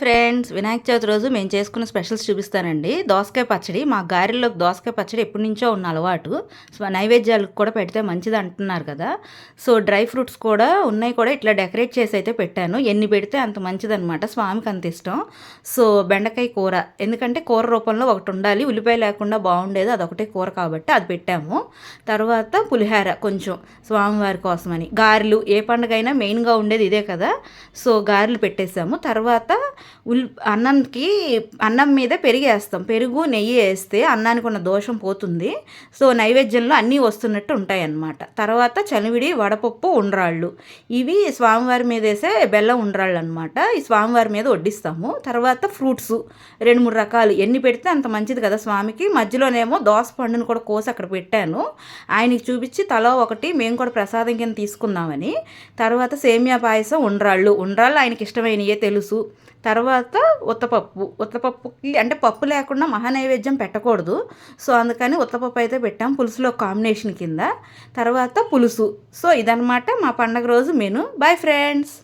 Friends Vinayaka Chavithi రోజు మేము చేసుకున్న స్పెషల్స్ చూపిస్తానండి. దోసకాయ పచ్చడి మా గారెల్లోకి దోసకాయ పచ్చడి ఎప్పటి నుంచో ఉన్న అలవాటు. సో నైవేద్యాలకు కూడా పెడితే మంచిది అంటున్నారు కదా. సో డ్రై ఫ్రూట్స్ కూడా ఉన్నాయి కూడా ఇట్లా డెకరేట్ చేసి అయితే పెట్టాను. ఎన్ని పెడితే అంత మంచిదనమాట స్వామికి అంత ఇష్టం. సో బెండకాయ కూర. ఎందుకంటే కూర రూపంలో ఒకటి ఉండాలి. ఉల్లిపాయ లేకుండా బాగుండేది అదొకటే కూర కాబట్టి అది పెట్టాము. తర్వాత పులిహార కొంచెం స్వామివారి కోసమని. గారెలు ఏ పండుగ అయినా మెయిన్గా ఉండేది ఇదే కదా. సో గారెలు పెట్టేసాము. తర్వాత ఉల్ అన్నంకి అన్నం మీద పెరిగి వేస్తాం పెరుగు నెయ్యి వేస్తే అన్నానికి ఉన్న దోషం పోతుంది. సో నైవేద్యంలో అన్నీ వస్తున్నట్టు ఉంటాయి అన్నమాట తర్వాత చనివిడి వడపప్పు ఉండ్రాళ్ళు. ఇవి స్వామివారి మీద వేసే బెల్లం ఉండ్రాళ్ళు అనమాట ఈ స్వామివారి మీద వడ్డిస్తాము. తర్వాత ఫ్రూట్స్. రెండు మూడు రకాలు. ఎన్ని పెడితే అంత మంచిది కదా స్వామికి. మధ్యలోనేమో దోస పండును కూడా కోసి అక్కడ పెట్టాను. ఆయనకి చూపించి తల ఒకటి మేము కూడా ప్రసాదం కింద తీసుకుందామని. తర్వాత సేమియా పాయసం ఉండ్రాళ్ళు. ఉండ్రాళ్ళు ఆయనకి ఇష్టమైనయే తెలుసు. తర్వాత ఉత్తపప్పు ఉత్తపప్పుకి అంటే పప్పు లేకుండా మహానైవేద్యం పెట్టకూడదు. సో అందుకని ఉత్తపప్పు అయితే పెట్టాం. పులుసులో కాంబినేషన్ కింద. తర్వాత పులుసు. సో ఇదనమాట మా పండగ రోజు మెను. Bye friends